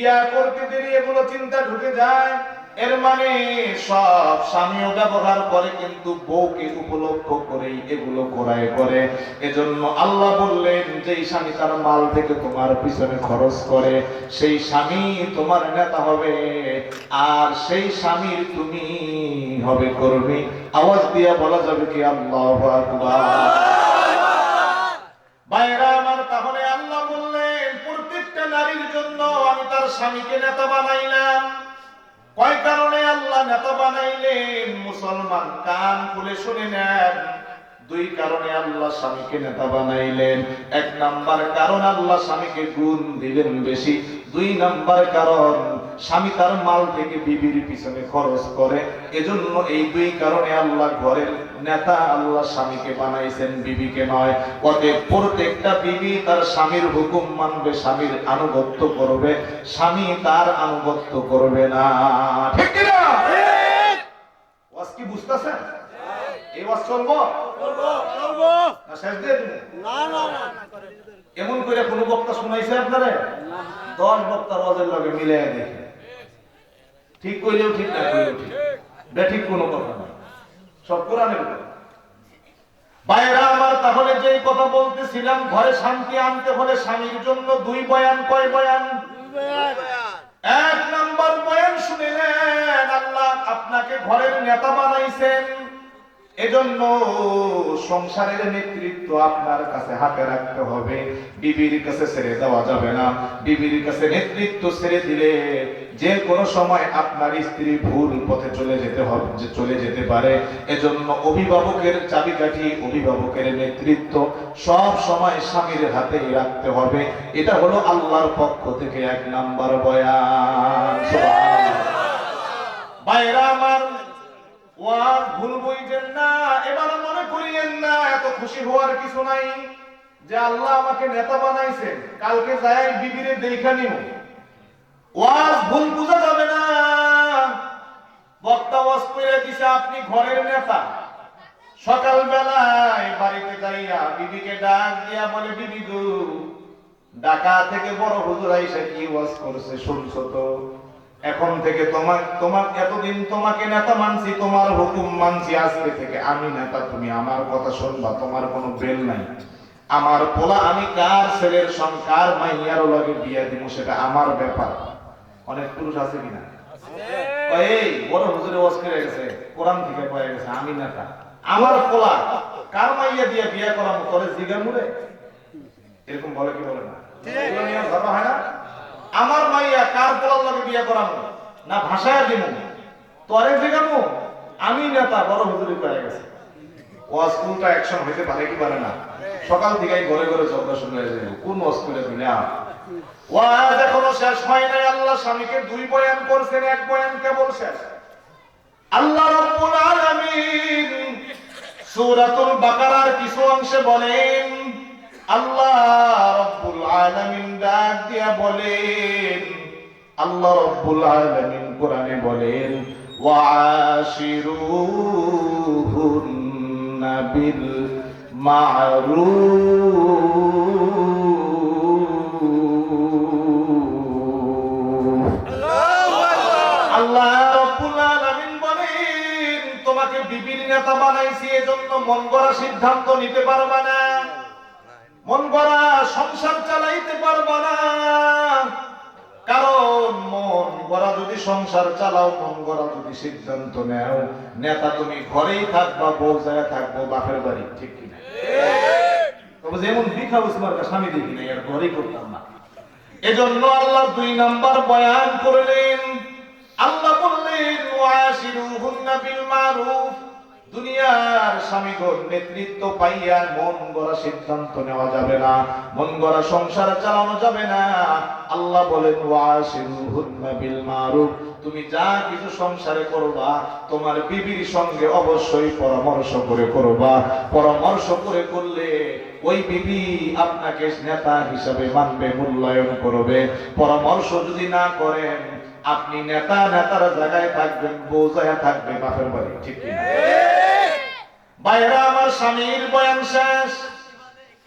বিয়া করতে দেরি এগুলো চিন্তা ঢুকে যায়। এর মানে সব স্বামীও ব্যবহার করে, কিন্তু বউকে উপলক্ষ করেই এগুলো করায় করে। এজন্য আল্লাহ বললেন, যেই স্বামী তার মাল থেকে তোমার পিছনে খরচ করে, সেই স্বামী তোমার নেতা হবে। আর সেই স্বামীর তুমি হবে কর্মী। আওয়াজ দিয়ে বলা যাবে কি? আল্লাহ বাইরা স্বামীকে নেতা বানাইলাম। কয় কারণে আল্লাহ নেতা বানাইলেন? মুসলমান কান খুলে শুনে নেন। দুই কারণে আল্লাহ স্বামীকে নেতা বানাইলেন। এক নাম্বার কারণ আল্লাহ স্বামীকে গুণ দিলেন বেশি। দুই নাম্বার কারণ স্বামী তার মাল থেকে বিবির পিছনে খরচ করে। এজন্য এই দুই কারণে আল্লাহ ঘরের নেতা আল্লাহ স্বামীকে বানাইছেন বিবিকে নয়। অতএব প্রত্যেকটা বিবি তার স্বামীর হুকুম মানবে স্বামীর আনুগত্য করবে। স্বামী তার আনুগত্য করবে না। ঠিক কিনা? ওয়াজ কি বুঝতেছেন? এই ওয়াজ চলবো? না শেষ দিয়ে দিবো? এমন করে কোনো বক্তা শুনাইছে আপনারা? দশ বক্তার ওয়াজের লগে মিলে দেখে। ঠিক কইলেও ঠিক না কইলেও ঠিক। বেঠিক কোনো কথা না। সব কোরআনের কথা বাইরা আমার তাহলে যেই কথা বলতেছিলাম ঘরে শান্তি আনতে হলে স্বামীর জন্য দুই বয়ান কয় বয়ান। এক নাম্বার বয়ান শুনিলেন আল্লাহ আপনাকে ঘরের নেতা বানাইছেন। এজন্য সংসারের নেতৃত্ব আপনার কাছে হাতে রাখতে হবে। বিবির কাছে ছেড়ে দেওয়া যাবে না। বিবির কাছে নেতৃত্ব ছেড়ে দিলে যে কোনো সময় আপনার স্ত্রী ভুল পথে চলে যেতে হবে, যে চলে যেতে পারে। এজন্য অভিভাবকের চাবিকাঠি, অভিভাবকের নেতৃত্ব সব সময় স্বামীর হাতেই রাখতে হবে। এটা হলো আল্লাহর পক্ষ থেকে এক নাম্বার বয়ান। বাইরা আমার ওয়াজ ভুল বইছেন না, এবার মনে করিয়েন না, এত খুশি হওয়ার কিছু নাই যে আল্লাহ আমাকে নেতা বানাইছেন কালকে যাই বিবিরে দেখা নিব ওয়াজ ভুল বুঝা যাবে না। বক্তা ওয়াজ করে দিছে, আপনি ঘরের নেতা। সকাল বেলায় বাড়িতে যাইয়া বিবিকে ডাক দিয়া বলে, বিবি গো, ঢাকা থেকে বড় হুজুর আইসা কি ওয়াজ করছে, শুনছো তো? এখন থেকে তোমার তোমার এতদিন তোমাকে নেতা মানছি তোমার হুকুম মানছি আজকে থেকে আমি নেতা তুমি আমার কথা শুনবা তোমার কোনো বেল নাই। আমার পোলা আমি কার ছেলের সঙ্গে কার মাইয়ারও লাগে বিয়া দিব সেটা আমার ব্যাপার। অনেক পুরুষ আছে কিনা এই বড় হুজুরে ওয়াজ করে গেছে কোরআন থেকে কয়ে গেছে আমি নেতা। আমার পোলা কার মাইয়া দিয়ে বিয়া করাম তোরে জিগা মুড়ে এরকম বলে কি বলে না? ধর্ম হয় না? আমার মাইয়া কার পোলার লাগে বিয়া করামু না ভাষায় দিমু? তোরে জিগামু? আমি নেতা, বড় হুজুরি কয়ে গেছে। ওয়াজ কোনটা অ্যাকশন হইতে পারে কি পারে না? সকাল থেকে ঘরে ঘরে চলতে শুরু হয়ে যাবে কোন ওয়াজ করে দিলাম ওয়াজ এখনও শেষ হয় নাই, আল্লাহ স্বামীকে দুই বয়ান করছেন, এক বয়ান কেবল শেষ। আল্লাহ রাব্বুল আলামিন সূরাতুল বাকারার কিছু অংশে বলেন আল্লাহ রাব্বুল আলামিন ডাক দিয়া বলেন আল্লাহ রাব্বুল আলামিন কোরআনে বলেন ওয়াশিরুহুন্না বিল মা'রুফ। আল্লাহ রাব্বুল আলামিন বলেন তোমাকে বিবির নেতা বানাইছি এজন্য মন গড়া সিদ্ধান্ত নিতে পারবা না। মন গড়া সংসার চালাইতে পারবা না। কারণ মন গড়া যদি সংসার চালাও, মন গড়া যদি সিদ্ধান্ত নেও, নেতা তুমি ঘরেই থাকবা, বউ জায়গায় থাকব, বাপের বাড়ি, ঠিক কিনা? তবে যেমন বিখা উসমার স্বামী দেখি না এর ঘরেই করতাম না। এজন্য আল্লাহ দুই নাম্বার বয়ান করলেন। আল্লাহ বললেন, ওয়াশিরুহুন্না বিল মারুফ। দুনিয়ার স্বামীগণ নেতৃত্ব পাইয়া মন গড়া সিদ্ধান্ত নেওয়া যাবে না। মন গড়া সংসার চালানো যাবে না। আল্লাহ বলেন তুমি যা কিছু সংসারে করবা, তোমার বিবির সঙ্গে অবশ্যই পরামর্শ করে করবা। পরামর্শ করে করলে ওই বিবি আপনাকে নেতা হিসাবে মানবে, মূল্যায়ন করবে। পরামর্শ যদি না করেন আপনি নেতা, নেতার জায়গায় থাকবেন বোঝায় থাকবে বাপের বাড়ি, ঠিক কিনা বাইরা আমার স্বামীর বয়ান শেষ।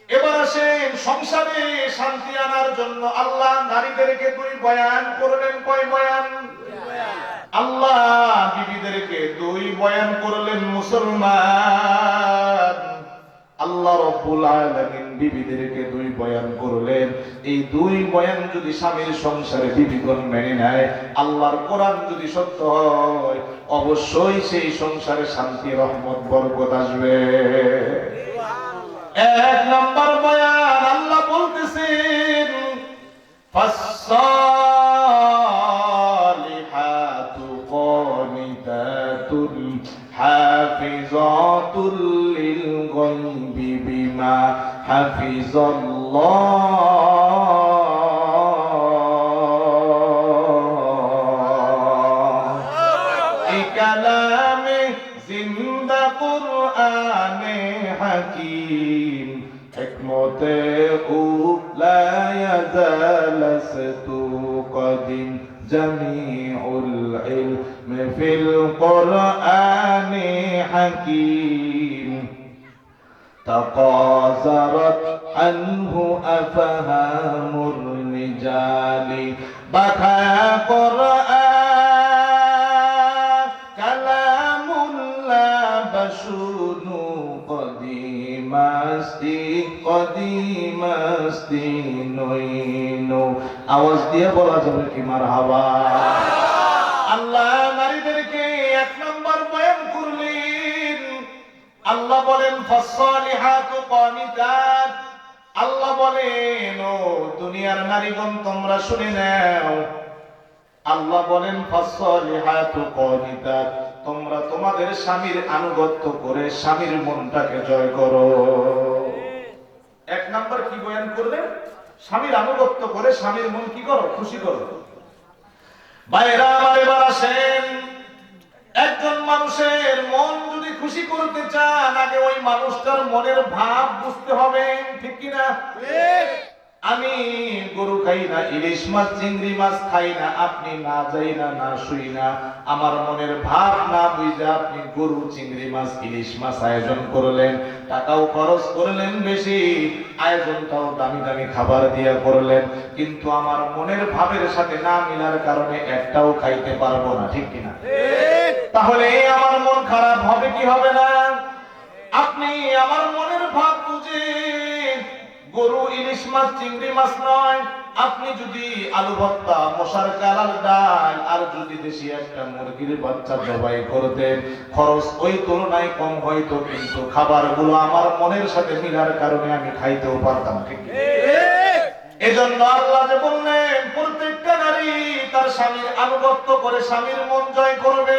এবার আসেন সংসারে শান্তি আনার জন্য। আল্লাহ নারীদেরকে দুই বয়ান করলেন, কয় বয়ান? আল্লাহ বিবিদেরকে দুই বয়ান করলেন মুসলমান। রব্বুল আলামিন বিবিদেরকে দুই বয়ান করলেন এই দুই বয়ান যদি স্বামীর সংসারে বিবিগণ মেনে নেয় আল্লাহর কোরআন যদি সত্য হয় অবশ্যই সেই সংসারে শান্তি রহমত বরকত আসবে এক নম্বর বয়ান আল্লাহ বলতেছেন فالصالحات قانتات حافظات للغيب بما حفظ الله. كلام زند قرآن حكيم. حكمة لا يزال قديم جميع العلم في القرآن. মাস্তি, কদি মাস্তি নইনো আওয়াজ দিয়ে বলা যাবে কি মার হাওয়া আল্লাহ নারীদেরকে এক নম্বর বয়ান করলেন। আল্লাহ বলেন ফসলিহাত কনিতাত। আল্লাহ বলেন, ও দুনিয়ার নারীগণ, তোমরা শুনে নাও। আল্লাহ বলেন ফসলিহাত কনিতাত। তোমরা তোমাদের স্বামীর আনুগত্য করে স্বামীর মনটাকে জয় করো। এক নাম্বার কি বয়ান করলেন স্বামীর আনুগত্য করে স্বামীর মন কি করো? খুশি করো। একজন মানুষের মন যদি খুশি করতে চান, আগে ওই মানুষটার মনের ভাব বুঝতে হবে, ঠিক কিনা? আমি গরু খাই না ইলিশ মাছ চিংড়ি মাছ খাই না আপনি না যাই না না শুই না। আমার মনের ভাব না বুঝে আপনি গরু চিংড়ি মাছ ইলিশ মাছ আয়োজন করলেন টাকাও খরচ করলেন বেশি আয়োজনটাও দামি দামি খাবার দিয়া করলেন। কিন্তু আমার মনের ভাবের সাথে না মিলার কারণে একটাও খাইতে পারব না ঠিক কিনা? তাহলে আমার মন খারাপ হবে কি হবে না? আপনি আমার গরু ইলিশ মাছ, চিংড়ি মাছ নয় আপনি যদি আলু ভর্তা মশার কালার ডাল, আর যদি দেশি একটা মুরগির বাচ্চা জবাই করতেন খরচ ওই তুলনায় কম হয়তো, কিন্তু খাবারগুলো আমার মনের সাথে মিলার কারণে আমি খাইতেও পারতাম, ঠিক? এজন্য আল্লাহ যে বললেন, প্রত্যেকটা নারী তার স্বামীর আনুগত্য করে স্বামীর মন জয় করবে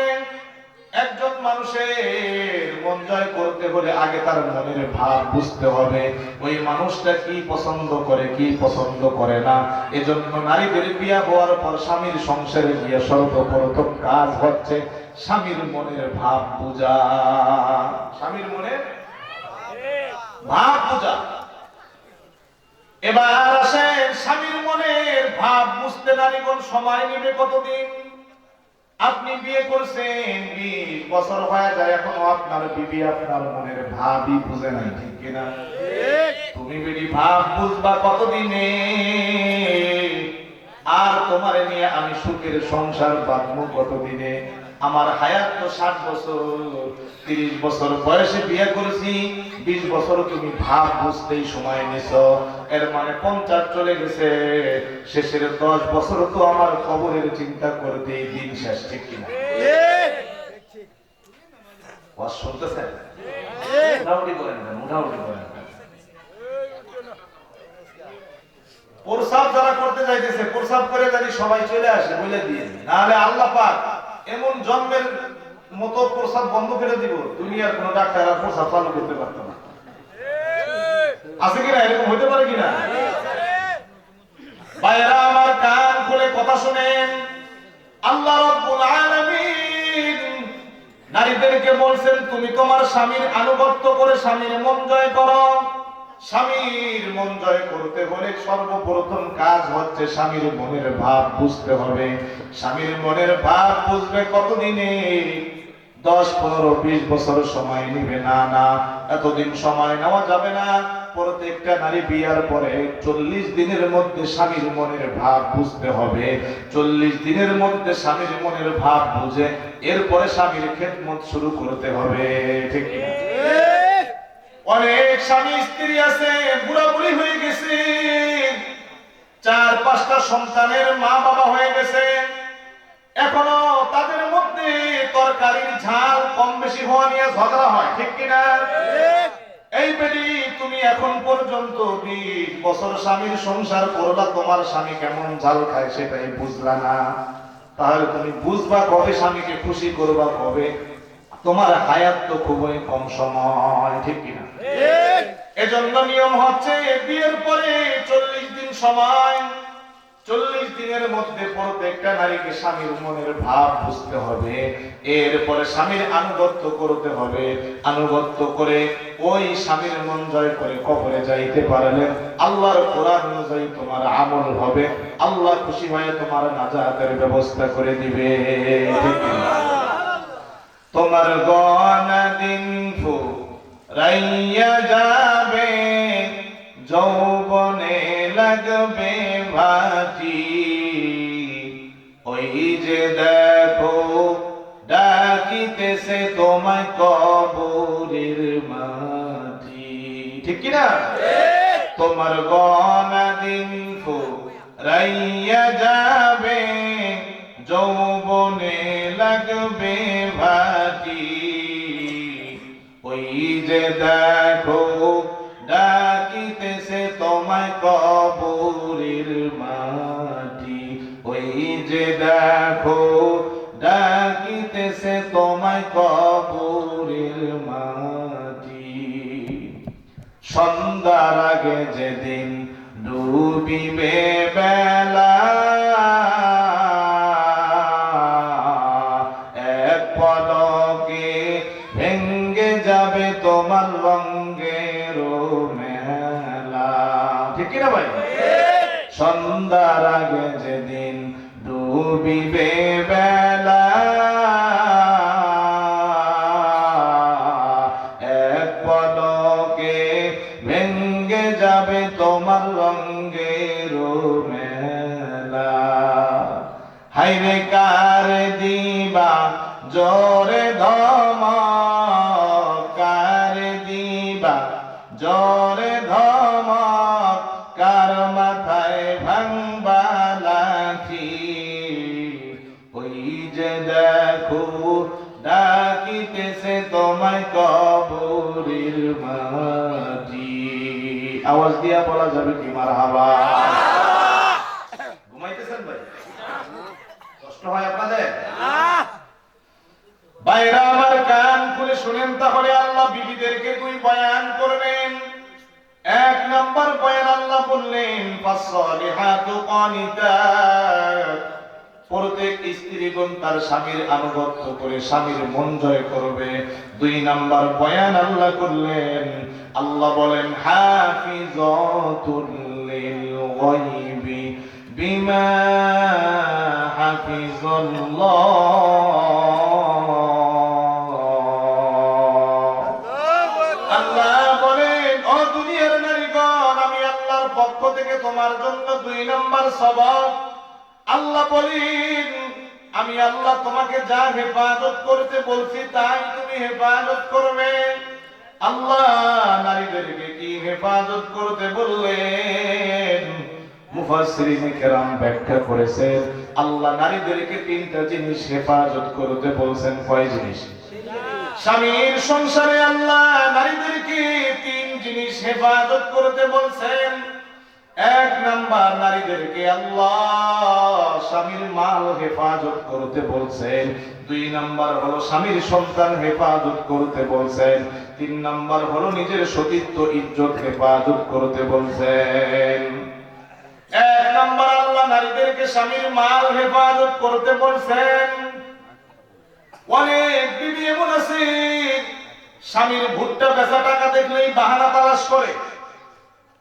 একজন মানুষের মন জয় করতে হলে আগে তার মনের ভাব বুঝতে হবে। ওই মানুষটা কি পছন্দ করে, কি পছন্দ করে না? এজন্য নারীদের বিয়া হওয়ার পর স্বামীর সংসারে গিয়ে সর্বপ্রথম কাজ হচ্ছে স্বামীর মনের ভাব পূজা স্বামীর মনের ভাব পূজা এবার আসেন স্বামীর মনের ভাব বুঝতে নারীগণ সময় নেবে কতদিন? আপনি বিয়ে করছেন, বিশ বছর হয়ে যায়, এখনও আপনার বিবি, আপনার মনের ভাবই বুঝে নাই, ঠিক কিনা? তুমি বিবি ভাব বুঝবা কতদিনে? আর তোমার নিয়ে আমি সুখের সংসার বাঁধবো কতদিনে? আমার হায়াত তো ষাট বছর, তিরিশ বছর বয়সে বিয়ে করেছি, বিশ বছর তুমি ভাব বুঝতেই সময় নিছ। এর মানে পঞ্চাশ চলে গেছে, শেষের দশ বছর তো আমার খবরের চিন্তা করতে দিন শেষ, ঠিক কিনা প্রসাব যারা করতে যাইতেছে, প্রসাব করে জানি সবাই চলে আসে, বলে দিয়ে নাহলে আল্লাহ পাক এমন জন্মের মতো প্রসাব বন্ধ করে দিব, দুনিয়ার কোন ডাক্তার আর প্রসাব চালু করতে পারতো না। আছে কিনা? এরকম হতে পারে কিনা? ভাইয়েরা, আমার কান খুলে কথা শুনেন। আল্লাহ রাব্বুল আলামিন নারীদেরকে বলছেন, তুমি তোমার স্বামীর আনুগত্য করে স্বামীর মন জয় করো। স্বামীর মন জয় করতে হলে সর্বপ্রথম কাজ হচ্ছে স্বামীর মনের ভাব বুঝতে হবে। স্বামীর মনের ভাব বুঝবে কতদিনে? দশ, পনেরো, বিশ বছর সময় নিবে। না না, এতদিন সময় নেওয়া যাবে না। প্রত্যেকটা নারী বিয়ার পরে চল্লিশ দিনের মধ্যে স্বামীর মনের ভাব বুঝতে হবে। চল্লিশ দিনের মধ্যে স্বামীর মনের ভাব বুঝে এরপরে স্বামীর খেদমত শুরু করতে হবে। ঠিক? অনেক স্বামী স্ত্রী আছে বুড়া বুড়ি হয়ে গেছে। চার, পাঁচটা সন্তানের মা বাবা হয়ে গেছে। এখনও তাদের মধ্যে তরকারির ঝাল কম বেশি হওয়া নিয়ে ঝগড়া হয়, ঠিক কিনা? এই বেটি, তুমি এখন পর্যন্ত বিশ বছর স্বামীর সংসার করলা, তোমার স্বামী কেমন ঝাল খায় সেটাই বুঝলা না। তাহলে তুমি বুঝবা কবে স্বামীকে খুশি করবা, কবে? তোমার হায়াত তো খুবই কম সময়, ঠিক কিনা? এজন্য নিয়ম হচ্ছে বিয়ের পরে চল্লিশ দিন সময়, চল্লিশ দিনের মধ্যে প্রত্যেকটা নারীকে স্বামীর মনের ভাব বুঝতে হবে। এরপরে স্বামীর আনুগত্য করতে হবে। আনুগত্য করে ওই স্বামীর মন জয় করে কবরে যাইতে পারলে আল্লাহর কোরআন অনুযায়ী তোমার আমল হবে। আল্লাহ খুশি হয়ে তোমার নাজাতের ব্যবস্থা করে দিবে? তোমার গনা দিন রাইয়া যাবে যৌবনে লাগবে ভাটি। ওই যে দেখো, ডাকিতেছে তোমায় কবরের মাটি। ঠিক কি না তোমার গনা দিন রাইয়া যাবে, যৌবনে লাগবে ভাটি। ওই যে দেখো সন্ধ্যার আগে যেদিন ডুবিবে বেলা, এক পলকে ভেঙ্গে যাবে তোমার রঙ্গের মেলা। ঠিক কিনা ভাই? সন্ধ্যার আগে যেদিন ডুবিবে বেলা ওই দেখো, ডাকিতেছে তোমায় কবরের মাটি। আওয়াজ দিয়া বলা যাবে কি মার হাবা ঘুমাইতেছেন ভাই? কষ্ট হয় আপনাদের? বাইরা আমার কান খুলে শুনেন তাহলে আল্লাহ বিবিদেরকে দুই বয়ান করবেন। এক নম্বর বয়ান আল্লাহ বললেন ফাসলিহাতু কানিতাত প্রত্যেক স্ত্রীগণ তার স্বামীর আনুগত্য করে স্বামীর মন জয় করবে। দুই নাম্বার বয়ান আল্লাহ করলেন, আল্লাহ বলেন পক্ষ থেকে তোমার জন্য দুই নম্বর সবক আল্লাহ বলেন, আমি আল্লাহ তোমাকে যা হেফাজত করতে বলছি, তাই তুমি হেফাজত করবে। আল্লাহ নারীদেরকে কি হেফাজত করতে বললেন? আল্লাহ নারীদেরকে তিনটা জিনিস হেফাজত করতে বলছেন। কয় জিনিস? স্বামীর সংসারে আল্লাহ নারীদেরকে তিন জিনিস হেফাজত করতে বলছেন। এক নাম্বার নারীদেরকে আল্লাহ স্বামীর মাল হেফাজত করতে বলছেন। দুই নাম্বার হলো স্বামীর সন্তান হেফাজত করতে বলছেন। তিন নাম্বার হলো নিজের সতীত্ব, ইজ্জত হেফাজত করতে বলছেন। এক নাম্বার আল্লাহ নারীদেরকে স্বামীর মাল হেফাজত করতে বলছেন। অনেক বিবি এমন আছে, স্বামীর ভুট্টা বেচা টাকা দেখলেই বাহানা তালাশ করে।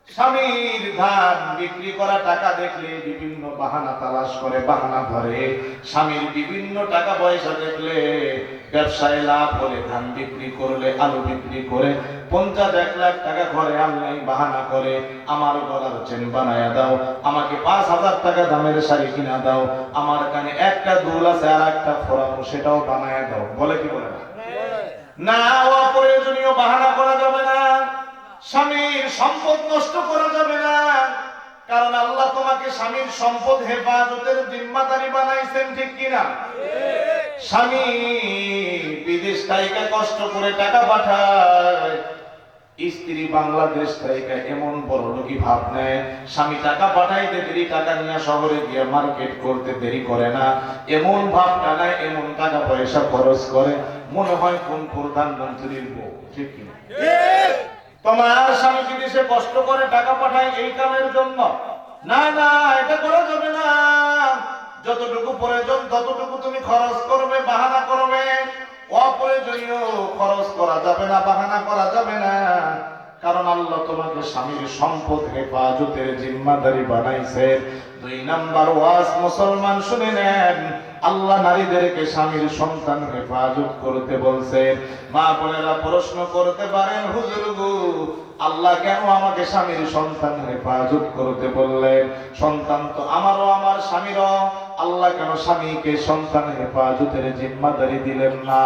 স্বামীর ধান বিক্রি করা টাকা দেখলে বিভিন্ন বাহানা তালাশ করে বাহানা ধরে। স্বামীর বিভিন্ন টাকা পয়সা দেখলে ব্যবসায় লাভ হলে ধান বিক্রি করলে আলু বিক্রি করে। পঞ্চাশ এক লাখ টাকা ঘরে আনলাই বাহানা করে আমার গলার চেন বানায়া দাও আমাকে পাঁচ হাজার টাকা দামের শাড়ি কিনা দাও আমার কানে একটা দুল আছে আর একটা ফোরানো সেটাও বানায় দাও। বলে কি বলে না? না অপ্রয়োজনীয় বাহানা করা যাবে না। স্বামীর সম্পদ নষ্ট করা যাবে না। কারণ আল্লাহ তোমাকে স্বামীর সম্পদ হেফাজতের জিম্মাদারি বানাইছেন, ঠিক কিনা? স্বামী বিদেশ থেকে কষ্ট করে টাকা পাঠায়, স্ত্রী বাংলাদেশ থেকে এমন বড় লোকই ভাব নেয়? স্বামী টাকা পাঠাইতে দেরি, টাকা নিয়ে শহরে গিয়ে মার্কেট করতে দেরি করে না। এমন ভাব টানায়, এমন টাকা পয়সা খরচ করে। মনে হয় কোন প্রধানমন্ত্রীর বউ, ঠিক কিনা? তোমার স্বামী যদি সে কষ্ট করে টাকা পাঠায় এই কামের জন্য, না না, এটা করা যাবে না। যতটুকু প্রয়োজন, ততটুকু তুমি খরচ করবে, বাহানা করবে। অপ্রয়োজনীয় খরচ করা যাবে না, বাহানা করা যাবে না। কারণ আল্লাহ তোমাকে স্বামীর সম্পদ, হেফাজতের জিম্মাদারি বানাইছে। দুই নাম্বার ওয়াজ, মুসলমান শুনে নেন। আল্লাহ নারীদেরকে স্বামীর সন্তান হেফাজত করতে বলছে। মা বোনেরা প্রশ্ন করতে পারেন, হুজুর আল্লাহ কেন আমাকে স্বামীর সন্তান হেফাজত করতে বললেন? সন্তান তো আমারও, আমার স্বামীরও। আল্লাহ কেন স্বামীকে সন্তান হেফাজতের জিম্মাদারি দিলেন না?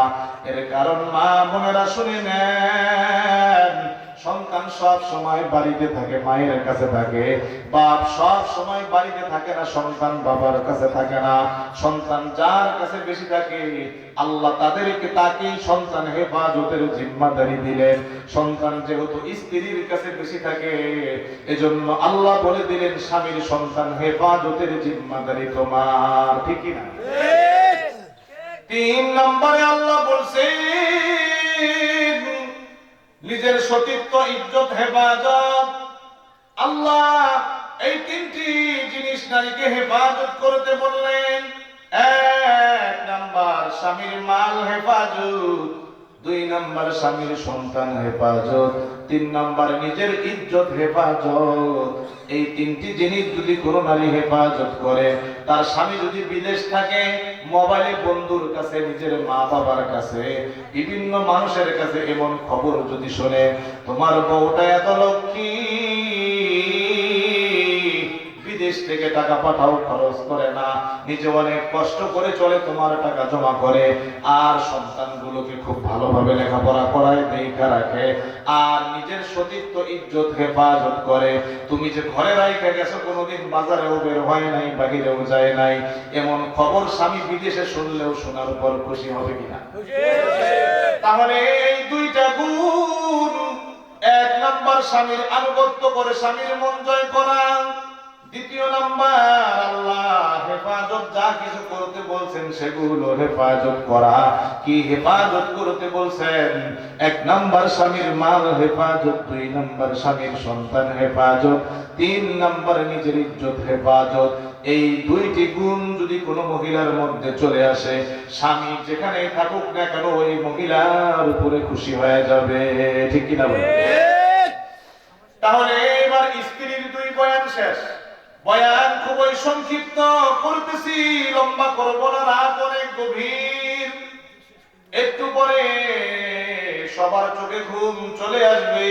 এর কারণ মা বোনেরা শুনে নেন। সন্তান সব সময় বাড়িতে থাকে মায়ের কাছে থাকে বাপ সব সময় বাড়িতে থাকে না সন্তান বাবার কাছে থাকে না সন্তান যার কাছে বেশি থাকে আল্লাহ তাদেরকে তাকেই সন্তান হেফাজতের জিম্মাদারি দিলেন। সন্তান যেহেতু স্ত্রীর কাছে বেশি থাকে এজন্য আল্লাহ বলে দিলেন স্বামীর সন্তান হেফাজতের জিম্মাদারি তোমার ঠিক না তিন নম্বরে আল্লাহ বলছেন নিজের সতীত্ব, ইজ্জত, হেফাজত। আল্লাহ এই তিনটি জিনিস নারীকে হেফাজত করতে বললেন। এক নাম্বার, স্বামীর মাল হেফাজত। দুই নাম্বার স্বামীর সন্তান হেফাজত, তিন নাম্বার নিজের ইজ্জত হেফাজত। এই তিনটি জিনিস যদি কোনো নারী হেফাজত করে, তার স্বামী যদি বিদেশ থাকে, মোবাইলে বন্ধুর কাছে, নিজের মা বাবার কাছে, বিভিন্ন মানুষের কাছে এমন খবর যদি শোনে, তোমার বউটা এত লক্ষ্মী থেকে টাকা পাঠাও, খরচ করে না। নিজে অনেক কষ্ট করে চলে, তোমার টাকা জমা করে। আর সন্তানগুলোকে খুব ভালোভাবে লেখাপড়া করায়, দেখা রাখে। আর নিজের সতীত্ব, ইজ্জত, হেফাজত করে। তুমি যে ঘরে রাইখে গেছো, কোনোদিন বাজারেও বের হয় নাই, বাহিরেও যায় নাই। এমন খবর স্বামী বিদেশে শুনলেও শোনার পর খুশি হবে কিনা? তাহলে এই দুইটা গুণ, এক নাম্বার স্বামীর আনুগত্য করে স্বামীর মন জয় করা। দ্বিতীয় নাম্বার আল্লাহ হেফাজত যা কিছু করতে বলছেন সেগুলো হেফাজত করা। কি হেফাজত করতে বলছেন? এক নাম্বার স্বামীর মাল হেফাজত দুই নাম্বার স্বামীর সন্তান হেফাজত তিন নাম্বার নিজের ইজ্জত হেফাজত। এই দুইটি গুণ যদি কোনো মহিলার মধ্যে চলে আসে স্বামী যেখানে থাকুক না কেন ওই মহিলার উপরে খুশি হয়ে যাবে। ঠিক কিনা তাহলে এবার স্ত্রীর দুই বয়ান শেষ। বয়ান খুবই সংক্ষিপ্ত করতেছি লম্বা করব না, রাত অনেক গভীর। একটু পরে সবার চোখে ঘুম চলে আসবে।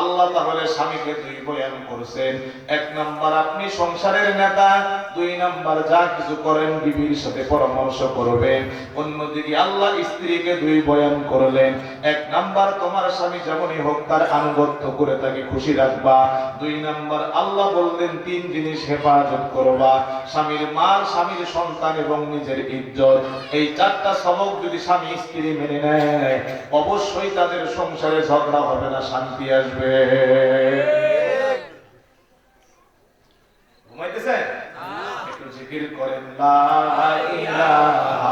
আল্লাহ তাহলে স্বামীকে দুই বয়ান করছেন। এক নাম্বার, আপনি সংসারের নেতা। দুই নাম্বার, যা কিছু করেন বিবির সাথে পরামর্শ করবেন। অন্যদিকে আল্লাহ স্ত্রীকে দুই বয়ান করলেন। এক নাম্বার, তোমার স্বামী যেমনই হোক তার আনুগত্য করে তাকে খুশি রাখবা। দুই নাম্বার, আল্লাহ বললেন, তিন জিনিস হেফাজত করবা। স্বামীর মার, স্বামীর সন্তান এবং নিজের ইজ্জত। এই চারটা সবক যদি স্বামী স্ত্রী মেনে নেয়, অবশ্যই তাদের সংসারে ঝগড়া হবে না, শান্তি আসবে। ঘুমাইতেছেন? একটু জিকির করেন লা ইলাহা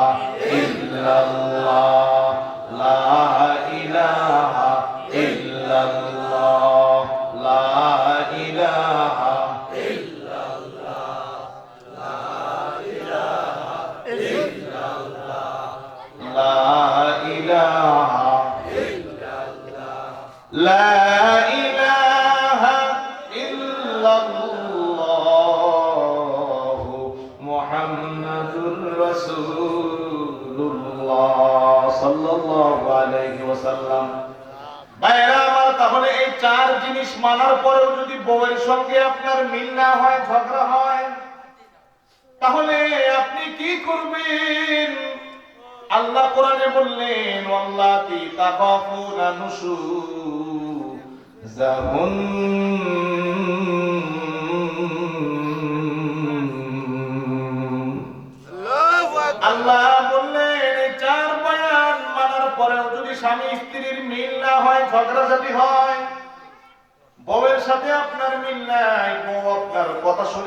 সাল্লাল্লাহু আলাইহি ওয়াসাল্লাম। ভাইরা আমার তাহলে এই চার জিনিস মানার পরেও যদি বউয়ের সঙ্গে আপনার মিল না হয়, ঝগড়া হয়, তাহলে আপনি কি করবেন? আল্লাহ কোরআনে বললেন, ওয়াল্লাতি তাকাফুনা নুসু জাহুন স্ত্রীর মিল না হয়, ঝগড়াঝাটি হয়। বউয়ের সাথে আপনার মিল নাই, বউ আপনার কথা শুনে